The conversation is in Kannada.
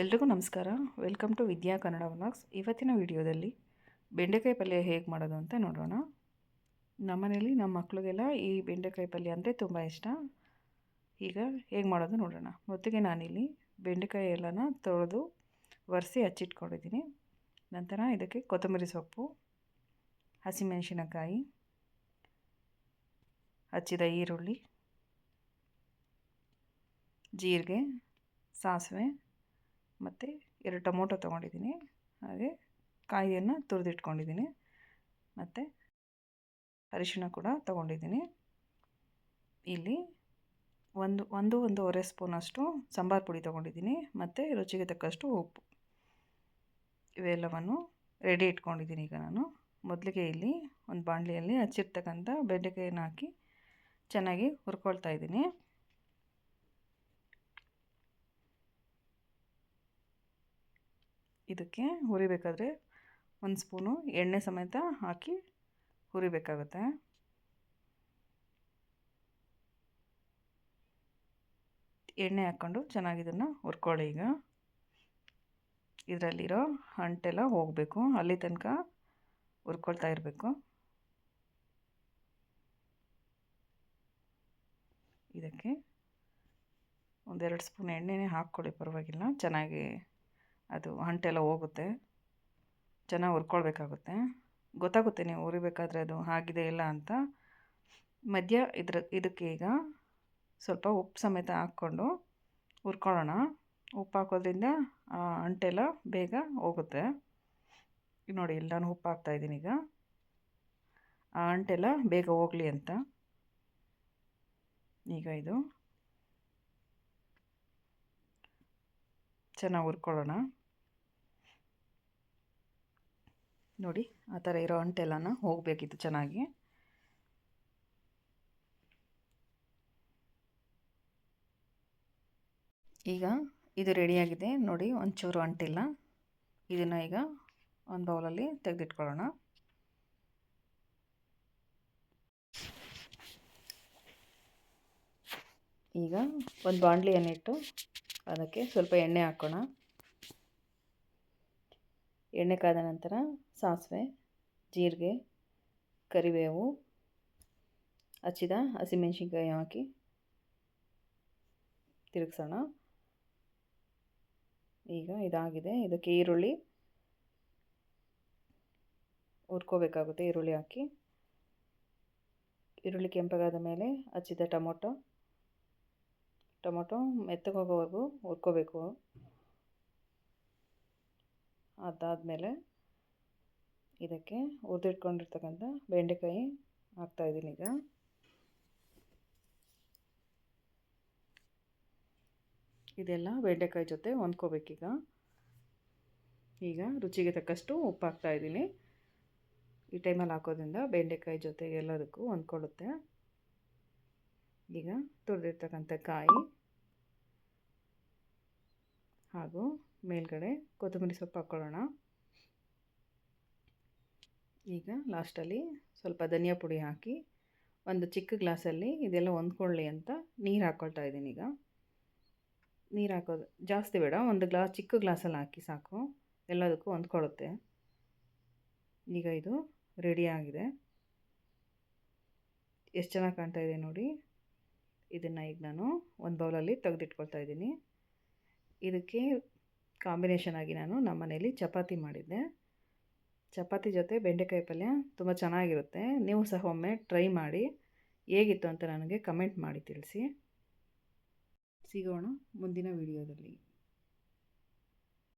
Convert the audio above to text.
ಎಲ್ರಿಗೂ ನಮಸ್ಕಾರ. Welcome to Vidya Kannada vlogs. ಇವತ್ತಿನ ವಿಡಿಯೋದಲ್ಲಿ ಬೆಂಡೆಕಾಯಿ ಪಲ್ಯ ಹೇಗೆ ಮಾಡೋದು ಅಂತ ನೋಡೋಣ. ನಮ್ಮನೇಲಿ ನಮ್ಮ ಮಕ್ಕಳಿಗೆಲ್ಲ ಈ ಬೆಂಡೆಕಾಯಿ ಪಲ್ಯ ಅಂದರೆ ತುಂಬ ಇಷ್ಟ. ಈಗ ಹೇಗೆ ಮಾಡೋದು ನೋಡೋಣ. ಮೊದಲಿಗೆ ನಾನಿಲ್ಲಿ ಬೆಂಡೆಕಾಯಿ ಎಲ್ಲನ ತೊಳೆದು ಒರೆಸಿ ಹಚ್ಚಿಟ್ಕೊಂಡಿದ್ದೀನಿ. ನಂತರ ಇದಕ್ಕೆ ಕೊತ್ತಂಬರಿ ಸೊಪ್ಪು, ಹಸಿಮೆಣಸಿನಕಾಯಿ, ಹಚ್ಚಿದ ಈರುಳ್ಳಿ, ಜೀರಿಗೆ, ಸಾಸಿವೆ ಮತ್ತು ಎರಡು ಟೊಮೊಟೊ ತೊಗೊಂಡಿದ್ದೀನಿ. ಹಾಗೆ ಕಾಯಿಯನ್ನು ತುರಿದಿಟ್ಕೊಂಡಿದ್ದೀನಿ. ಮತ್ತು ಅರಿಶಿಣ ಕೂಡ ತೊಗೊಂಡಿದ್ದೀನಿ. ಇಲ್ಲಿ ಒಂದು ಒಂದು ಒಂದೂವರೆ ಸ್ಪೂನಷ್ಟು ಸಾಂಬಾರು ಪುಡಿ ತೊಗೊಂಡಿದ್ದೀನಿ. ಮತ್ತು ರುಚಿಗೆ ತಕ್ಕಷ್ಟು ಉಪ್ಪು. ಇವೆಲ್ಲವನ್ನು ರೆಡಿ ಇಟ್ಕೊಂಡಿದ್ದೀನಿ ಈಗ ನಾನು. ಮೊದಲಿಗೆ ಇಲ್ಲಿ ಒಂದು ಬಾಣಲಿಯಲ್ಲಿ ಹಚ್ಚಿರ್ತಕ್ಕಂಥ ಬೆಂಡೆಕಾಯನ್ನು ಹಾಕಿ ಚೆನ್ನಾಗಿ ಹುರ್ಕೊಳ್ತಾ ಇದ್ದೀನಿ. ಇದಕ್ಕೆ ಹುರಿಬೇಕಾದ್ರೆ ಒಂದು ಸ್ಪೂನು ಎಣ್ಣೆ ಸಮೇತ ಹಾಕಿ ಹುರಿಬೇಕಾಗುತ್ತೆ. ಎಣ್ಣೆ ಹಾಕ್ಕೊಂಡು ಚೆನ್ನಾಗಿ ಇದನ್ನು ಹುರ್ಕೊಳ್ಳಿ ಈಗ. ಇದರಲ್ಲಿರೋ ಅಂಟೆಲ್ಲ ಹೋಗಬೇಕು. ಅಲ್ಲಿ ತನಕ ಹುರ್ಕೊಳ್ತಾ ಇರಬೇಕು. ಇದಕ್ಕೆ ಒಂದೆರಡು ಸ್ಪೂನ್ ಎಣ್ಣೆನೇ ಹಾಕ್ಕೊಳ್ಳಿ ಪರವಾಗಿಲ್ಲ. ಚೆನ್ನಾಗಿ ಅದು ಅಂಟೆಲ್ಲ ಹೋಗುತ್ತೆ. ಚೆನ್ನಾಗಿ ಹುರ್ಕೊಳ್ಬೇಕಾಗುತ್ತೆ. ಗೊತ್ತಾಗುತ್ತೆ ನೀವು ಹುರಿಬೇಕಾದ್ರೆ ಅದು ಆಗಿದೆ ಇಲ್ಲ ಅಂತ. ಮಧ್ಯ ಇದ್ರ, ಇದಕ್ಕೆ ಈಗ ಸ್ವಲ್ಪ ಉಪ್ಪು ಸಮೇತ ಹಾಕ್ಕೊಂಡು ಹುರ್ಕೊಳ್ಳೋಣ. ಉಪ್ಪು ಹಾಕೋದ್ರಿಂದ ಅಂಟೆಲ್ಲ ಬೇಗ ಹೋಗುತ್ತೆ. ನೋಡಿ, ಇಲ್ಲಿ ನಾನು ಉಪ್ಪು ಹಾಕ್ತಾಯಿದ್ದೀನಿ ಈಗ. ಆ ಅಂಟೆಲ್ಲ ಬೇಗ ಹೋಗಲಿ ಅಂತ. ಈಗ ಇದು. ಚೆನ್ನಾಗಿ ಹುರ್ಕೊಳ್ಳೋಣ. ನೋಡಿ, ಆ ಥರ ಇರೋ ಅಂಟೆಲ್ಲನ ಹೋಗಬೇಕಿತ್ತು ಚೆನ್ನಾಗಿ. ಈಗ ಇದು ರೆಡಿಯಾಗಿದೆ ನೋಡಿ, ಒಂಚೂರು ಅಂಟಿಲ್ಲ. ಇದನ್ನು ಈಗ ಒಂದು ಬೌಲಲ್ಲಿ ತೆಗೆದಿಟ್ಕೊಳ್ಳೋಣ. ಈಗ ಒಂದು ಬಾಣಲಿಯನ್ನಿಟ್ಟು ಅದಕ್ಕೆ ಸ್ವಲ್ಪ ಎಣ್ಣೆ ಹಾಕೋಣ. ಎಣ್ಣೆ ಕಾದ ನಂತರ ಸಾಸಿವೆ, ಜೀರಿಗೆ, ಕರಿಬೇವು, ಹಚ್ಚಿದ ಹಸಿಮೆಣ್ಸಿನ್ಕಾಯಿ ಹಾಕಿ ತಿರುಗಿಸೋಣ. ಈಗ ಇದಾಗಿದೆ. ಇದಕ್ಕೆ ಈರುಳ್ಳಿ ಹುರ್ಕೋಬೇಕಾಗುತ್ತೆ. ಈರುಳ್ಳಿ ಹಾಕಿ. ಈರುಳ್ಳಿ ಕೆಂಪಗಾದ ಮೇಲೆ ಹಚ್ಚಿದ ಟೊಮೊಟೊ. ಟೊಮೊಟೊ ಮೆತ್ತಗೋಗೋವರೆಗೂ ಹುರ್ಕೋಬೇಕು. ಅದಾದಮೇಲೆ ಇದಕ್ಕೆ ಹುರಿದಿಟ್ಕೊಂಡಿರ್ತಕ್ಕಂಥ ಬೆಂಡೆಕಾಯಿ ಹಾಕ್ತಾಯಿದ್ದೀನಿ ಈಗ. ಇದೆಲ್ಲ ಬೆಂಡೆಕಾಯಿ ಜೊತೆ ಹೊಂದ್ಕೋಬೇಕೀಗ. ಈಗ ರುಚಿಗೆ ತಕ್ಕಷ್ಟು ಉಪ್ಪು ಹಾಕ್ತಾಯಿದ್ದೀನಿ ಈ ಟೈಮಲ್ಲಿ ಹಾಕೋದ್ರಿಂದ ಬೆಂಡೆಕಾಯಿ ಜೊತೆ ಎಲ್ಲದಕ್ಕೂ ಹೊಂದ್ಕೊಳ್ಳುತ್ತೆ. ಈಗ ತುರಿದಿರ್ತಕ್ಕಂಥ ಕಾಯಿ. ಹಾಗೂ ಮೇಲ್ಗಡೆ ಕೊತ್ತಂಬರಿ ಸೊಪ್ಪು ಹಾಕ್ಕೊಳ್ಳೋಣ ಈಗ ಲಾಸ್ಟಲ್ಲಿ ಸ್ವಲ್ಪ ಧನಿಯಾ ಪುಡಿ ಹಾಕಿ ಒಂದು ಚಿಕ್ಕ ಗ್ಲಾಸಲ್ಲಿ ಇದೆಲ್ಲ ಹೊಂದ್ಕೊಳ್ಳಿ ಅಂತ ನೀರು ಹಾಕ್ಕೊಳ್ತಾ ಇದ್ದೀನಿ ಈಗ. ನೀರು ಹಾಕೋದು ಜಾಸ್ತಿ ಬೇಡ, ಒಂದು ಗ್ಲಾಸ್ ಚಿಕ್ಕ ಗ್ಲಾಸಲ್ಲಿ ಹಾಕಿ ಸಾಕು, ಎಲ್ಲದಕ್ಕೂ ಹೊಂದ್ಕೊಳ್ಳುತ್ತೆ. ಈಗ ಇದು ರೆಡಿ ಆಗಿದೆ. ಎಷ್ಟು ಚೆನ್ನಾಗಿ ಕಾಣ್ತಾ ಇದೆ ನೋಡಿ. ಇದನ್ನು ಈಗ ನಾನು ಒಂದು ಬೌಲಲ್ಲಿ ತೆಗೆದಿಟ್ಕೊಳ್ತಾ ಇದ್ದೀನಿ. ಇದಕ್ಕೆ ಕಾಂಬಿನೇಷನ್ ಆಗಿ ನಾನು ನಮ್ಮ ಮನೆಯಲ್ಲಿ ಚಪಾತಿ ಮಾಡಿದ್ದೆ. ಚಪಾತಿ ಜೊತೆ ಬೆಂಡೆಕಾಯಿ ಪಲ್ಯ ತುಂಬ ಚೆನ್ನಾಗಿರುತ್ತೆ. ನೀವು ಸಹ ಒಮ್ಮೆ ಟ್ರೈ ಮಾಡಿ ಹೇಗಿತ್ತು ಅಂತ ನನಗೆ ಕಮೆಂಟ್ ಮಾಡಿ ತಿಳಿಸಿ. ಸಿಗೋಣ ಮುಂದಿನ ವಿಡಿಯೋದಲ್ಲಿ